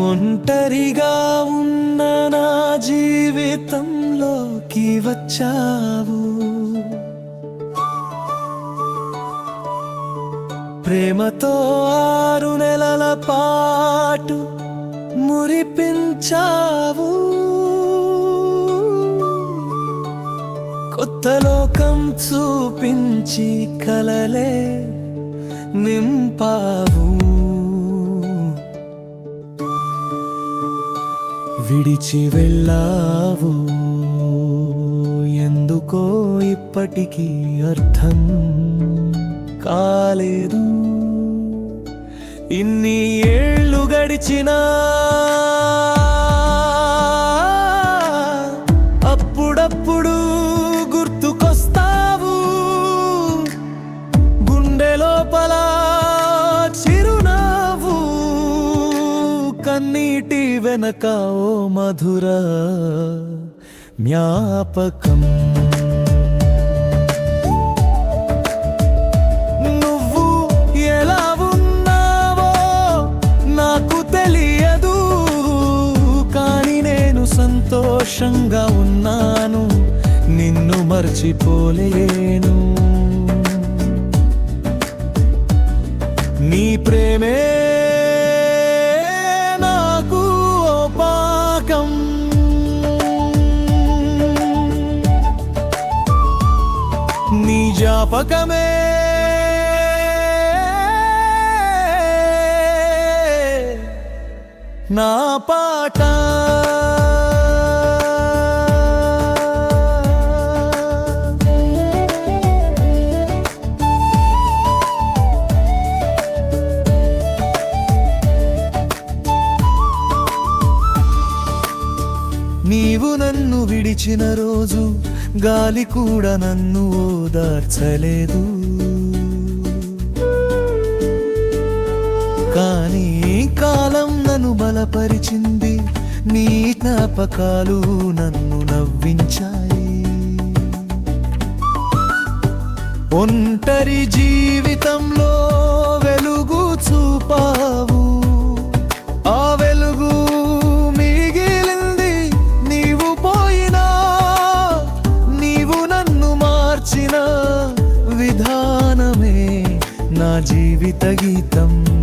ఒంటరిగా ఉన్న నా జీవితంలోకి వచ్చావు. ప్రేమతో ఆరు నెలల పాటు మురిపించావు. కొత్త లోకం చూపించి కలలే నింపావు. విడిచి వెళ్ళావు? ఎందుకో ఇప్పటికీ అర్థం కాలేదు. ఇన్ని ఏళ్ళు గడిచినా వెనక ఓ మధుర జ్ఞాపకం. నువ్వు ఎలా ఉన్నావో నాకు తెలియదు కానీ నేను సంతోషంగా ఉన్నాను నిన్ను మర్చిపోలేను. నీ జాపకమే. నా పాట. నన్ను విడిచిన రోజు గాలి కూడా నన్ను ఓదార్చలేదు. కానీ కాలం నన్ను బలపరిచింది నీ జ్ఞాపకాలు నన్ను నవ్వించాయి. ఒంటరి జీవితంలో వెలుగు చూపావు జీవిత గీతం.